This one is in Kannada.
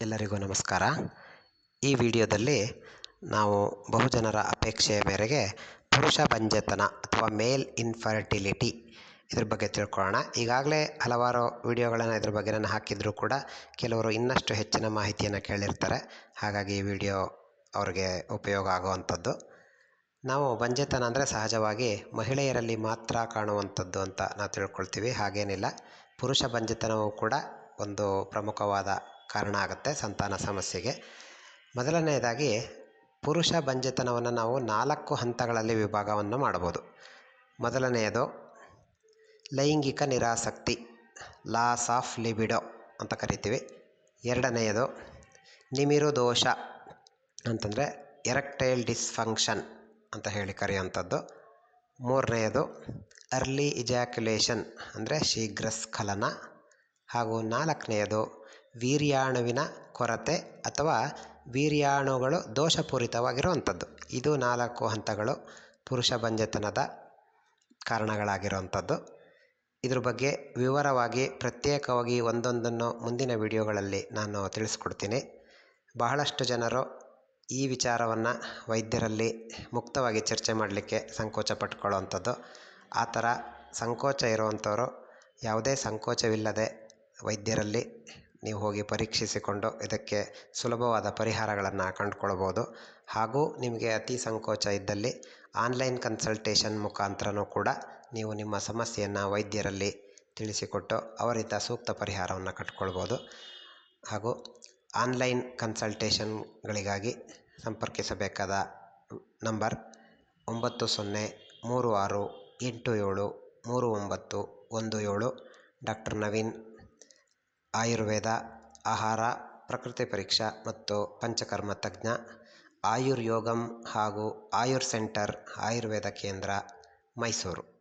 ಎಲ್ಲರಿಗೂ ನಮಸ್ಕಾರ. ಈ ವಿಡಿಯೋದಲ್ಲಿ ನಾವು ಬಹುಜನರ ಅಪೇಕ್ಷೆಯ ಮೇರೆಗೆ ಪುರುಷ ಬಂಜೆತನ ಅಥವಾ ಮೇಲ್ ಇನ್ಫರ್ಟಿಲಿಟಿ ಇದ್ರ ಬಗ್ಗೆ ತಿಳ್ಕೊಳ್ಳೋಣ. ಈಗಾಗಲೇ ಹಲವಾರು ವಿಡಿಯೋಗಳನ್ನು ಇದ್ರ ಬಗ್ಗೆ ನಾನು ಹಾಕಿದರೂ ಕೂಡ ಕೆಲವರು ಇನ್ನಷ್ಟು ಹೆಚ್ಚಿನ ಮಾಹಿತಿಯನ್ನು ಕೇಳಿರ್ತಾರೆ. ಹಾಗಾಗಿ ಈ ವಿಡಿಯೋ ಅವ್ರಿಗೆ ಉಪಯೋಗ ಆಗುವಂಥದ್ದು. ನಾವು ಬಂಜೆತನ ಅಂದರೆ ಸಹಜವಾಗಿ ಮಹಿಳೆಯರಲ್ಲಿ ಮಾತ್ರ ಕಾಣುವಂಥದ್ದು ಅಂತ ನಾವು ತಿಳ್ಕೊಳ್ತೀವಿ. ಹಾಗೇನಿಲ್ಲ. ಪುರುಷ ಬಂಜೆತನವೂ ಕೂಡ ಒಂದು ಪ್ರಮುಖವಾದ ಕಾರಣ ಆಗುತ್ತೆ ಸಂತಾನ ಸಮಸ್ಯೆಗೆ. ಮೊದಲನೆಯದಾಗಿ ಪುರುಷ ಬಂಜೆತನವನ್ನು ನಾವು ನಾಲ್ಕು ಹಂತಗಳಲ್ಲಿ ವಿಭಾಗವನ್ನು ಮಾಡಬಹುದು. ಮೊದಲನೆಯದು ಲೈಂಗಿಕ ನಿರಾಸಕ್ತಿ ಲಾಸ್ ಆಫ್ ಲಿಬಿಡೋ ಅಂತ ಕರಿತೀವಿ. ಎರಡನೆಯದು ನಿಮಿರು ದೋಷ ಅಂತಂದರೆ ಎರೆಕ್ಟೈಲ್ ಡಿಸ್ಫಂಕ್ಷನ್ ಅಂತ ಹೇಳಿ ಕರೆಯುವಂಥದ್ದು. ಮೂರನೆಯದು ಅರ್ಲಿ ಇಜಾಕ್ಯುಲೇಷನ್ ಅಂದರೆ ಶೀಘ್ರ ಸ್ಖಲನ. ಹಾಗೂ ನಾಲ್ಕನೆಯದು ವೀರ್ಯಾಣುವಿನ ಕೊರತೆ ಅಥವಾ ವೀರ್ಯಾಣುಗಳು ದೋಷಪೂರಿತವಾಗಿರುವಂಥದ್ದು. ಇದು ನಾಲ್ಕು ಹಂತಗಳು ಪುರುಷ ಬಂಜೆತನದ ಕಾರಣಗಳಾಗಿರುವಂಥದ್ದು. ಇದ್ರ ಬಗ್ಗೆ ವಿವರವಾಗಿ ಪ್ರತ್ಯೇಕವಾಗಿ ಒಂದೊಂದನ್ನು ಮುಂದಿನ ವಿಡಿಯೋಗಳಲ್ಲಿ ನಾನು ತಿಳಿಸ್ಕೊಡ್ತೀನಿ. ಬಹಳಷ್ಟು ಜನರು ಈ ವಿಚಾರವನ್ನು ವೈದ್ಯರಲ್ಲಿ ಮುಕ್ತವಾಗಿ ಚರ್ಚೆ ಮಾಡಲಿಕ್ಕೆ ಸಂಕೋಚ ಪಟ್ಕೊಳ್ಳುವಂಥದ್ದು. ಆ ಥರ ಸಂಕೋಚ ಇರುವಂಥವರು ಯಾವುದೇ ಸಂಕೋಚವಿಲ್ಲದೆ ವೈದ್ಯರಲ್ಲಿ ನೀವು ಹೋಗಿ ಪರೀಕ್ಷಿಸಿಕೊಂಡು ಇದಕ್ಕೆ ಸುಲಭವಾದ ಪರಿಹಾರಗಳನ್ನು ಕಂಡುಕೊಳ್ಬೋದು. ಹಾಗೂ ನಿಮಗೆ ಅತಿ ಸಂಕೋಚ ಇದ್ದಲ್ಲಿ ಆನ್ಲೈನ್ ಕನ್ಸಲ್ಟೇಷನ್ ಮುಖಾಂತರನೂ ಕೂಡ ನೀವು ನಿಮ್ಮ ಸಮಸ್ಯೆಯನ್ನು ವೈದ್ಯರಲ್ಲಿ ತಿಳಿಸಿಕೊಟ್ಟು ಅವರಿಂದ ಸೂಕ್ತ ಪರಿಹಾರವನ್ನು ಕಟ್ಕೊಳ್ಬೋದು. ಹಾಗೂ ಆನ್ಲೈನ್ ಕನ್ಸಲ್ಟೇಷನ್ಗಳಿಗಾಗಿ ಸಂಪರ್ಕಿಸಬೇಕಾದ ನಂಬರ್ ಒಂಬತ್ತು ಸೊನ್ನೆ ಮೂರು ಆರು ಎಂಟು ಏಳು ಮೂರು ಒಂಬತ್ತು ಒಂದು ಏಳು ಡಾಕ್ಟರ್ ನವೀನ್ ಆಯುರ್ವೇದ ಆಹಾರ ಪ್ರಕೃತಿ ಪರೀಕ್ಷಾ ಮತ್ತು ಪಂಚಕರ್ಮ ತಜ್ಞ ಆಯುರ್ಯೋಗಂ ಹಾಗೂ ಆಯುರ್ ಸೆಂಟರ್ ಆಯುರ್ವೇದ ಕೇಂದ್ರ ಮೈಸೂರು.